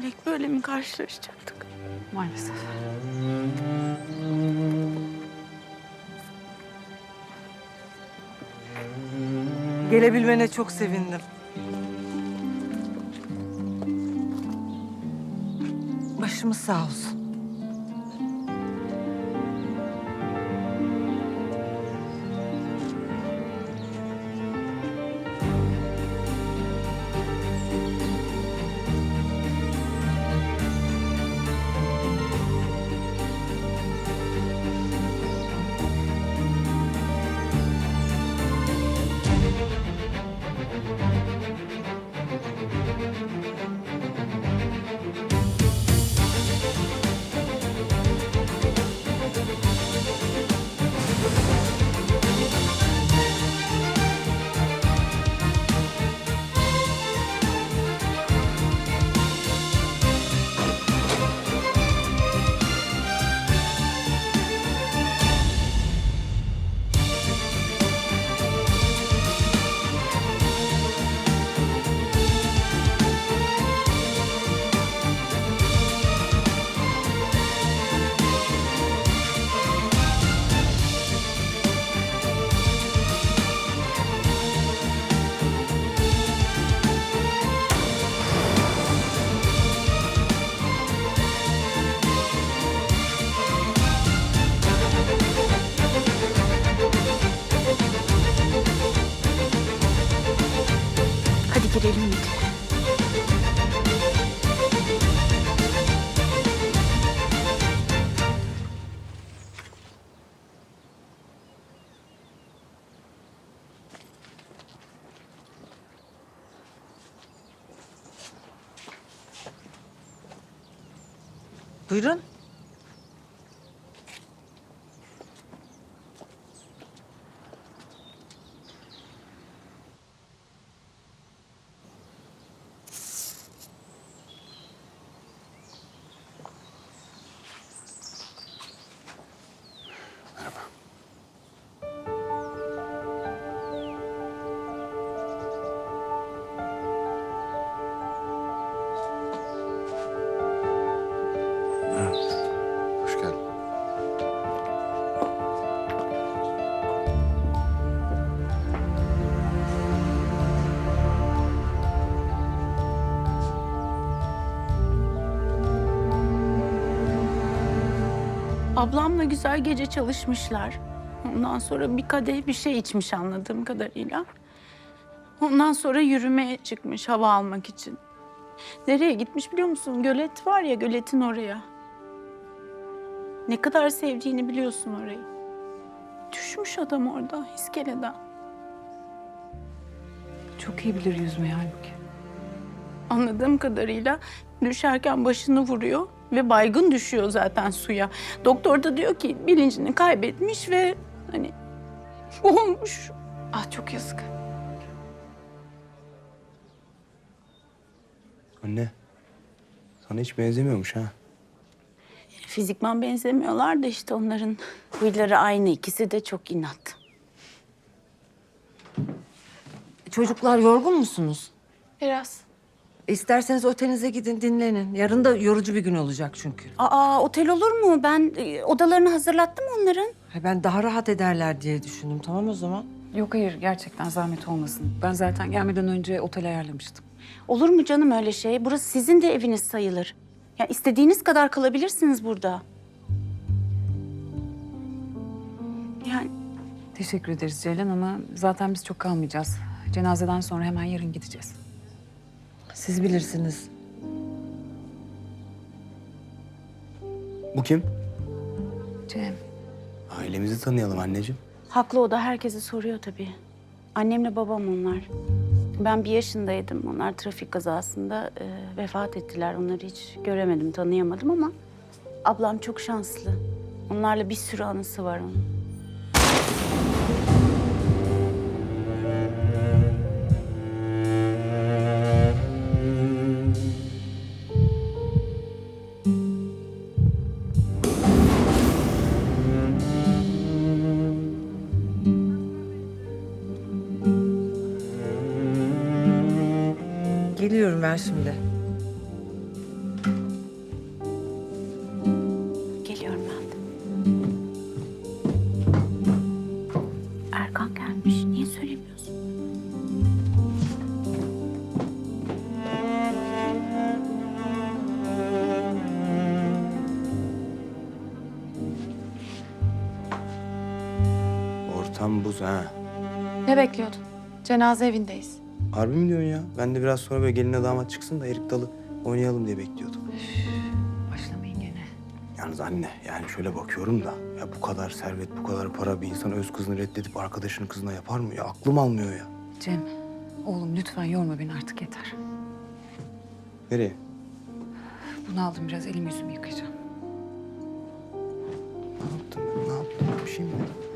Melek böyle mi karşılaşacaktık? Maalesef. Gelebilmene çok sevindim. Başımız sağ olsun. Buyurun. Ablamla güzel gece çalışmışlar. Ondan sonra bir kadeh bir şey içmiş anladığım kadarıyla. Ondan sonra yürümeye çıkmış hava almak için. Nereye gitmiş biliyor musun? Gölet var ya göletin oraya. Ne kadar sevdiğini biliyorsun orayı. Düşmüş adam orada iskeleden. Çok iyi bilir yüzmeyi halbuki. Anladığım kadarıyla düşerken başını vuruyor ve baygın düşüyor zaten suya. Doktor da diyor ki bilincini kaybetmiş ve hani boğulmuş. Ah çok yazık. Anne. Sana hiç benzemiyormuş ha. Fizikman benzemiyorlar da işte onların huyları aynı. İkisi de çok inat. Çocuklar yorgun musunuz? Biraz. İsterseniz otelinize gidin dinlenin. Yarın da yorucu bir gün olacak çünkü. Aa otel olur mu? Ben e, odalarını hazırlattım onların. Ha, Ben daha rahat ederler diye düşündüm. Tamam o zaman. Yok hayır gerçekten zahmet olmasın. Ben zaten gelmeden önce otel ayarlamıştım. Olur mu canım öyle şey? Burası sizin de eviniz sayılır. Ya istediğiniz kadar kalabilirsiniz burada. Yani Teşekkür ederiz Ceylan ama zaten biz çok kalmayacağız. Cenazeden sonra hemen yarın gideceğiz. Siz bilirsiniz. Bu kim? Cem. Ailemizi tanıyalım anneciğim. haklı o da herkesi soruyor tabii. Annemle babam onlar. Ben bir yaşındaydım. Onlar trafik kazasında e, vefat ettiler. Onları hiç göremedim, tanıyamadım ama ablam çok şanslı. Onlarla bir sürü anısı var onun. Geliyorum ver şimdi. Geliyorum ben de. Erkan gelmiş. Niye söylemiyorsun? Ortam buz ha. Ne bekliyordun? Cenaze evindeyiz. Harbi mi diyorsun ya? Ben de biraz sonra böyle geline damat çıksın da erik dalı oynayalım diye bekliyordum. Başlamayın gene. Yalnız anne yani şöyle bakıyorum da ya bu kadar servet, bu kadar para bir insan öz kızını reddedip arkadaşının kızına yapar mı ya? Aklım almıyor ya. Cem, oğlum lütfen yorma beni artık yeter. Nereye? Bunu aldım biraz elim yüzümü yıkayacağım. Ne yaptım ben? Ne yaptım? Bir şey mi dedim?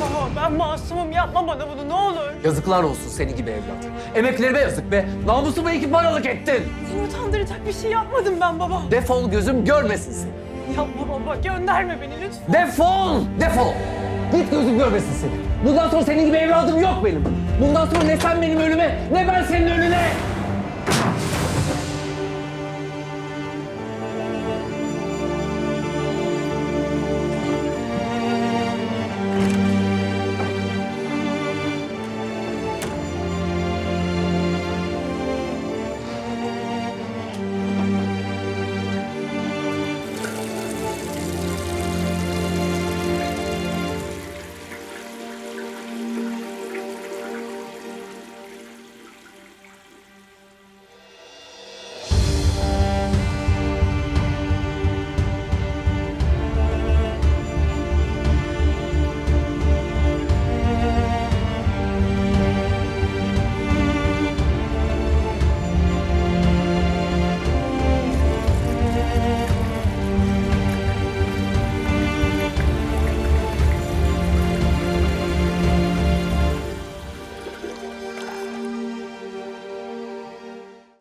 Baba ben masumum yapma bana bunu ne olur. Yazıklar olsun seni gibi evlat. Emeklerime yazık be. Namusumu iki paralık ettin. Seni utandıracak bir şey yapmadım ben baba. Defol gözüm görmesin seni. Yapma baba gönderme beni lütfen. Defol! Defol! Git gözüm görmesin seni. Bundan sonra senin gibi evladım yok benim. Bundan sonra ne sen benim önüme ne ben senin önüne.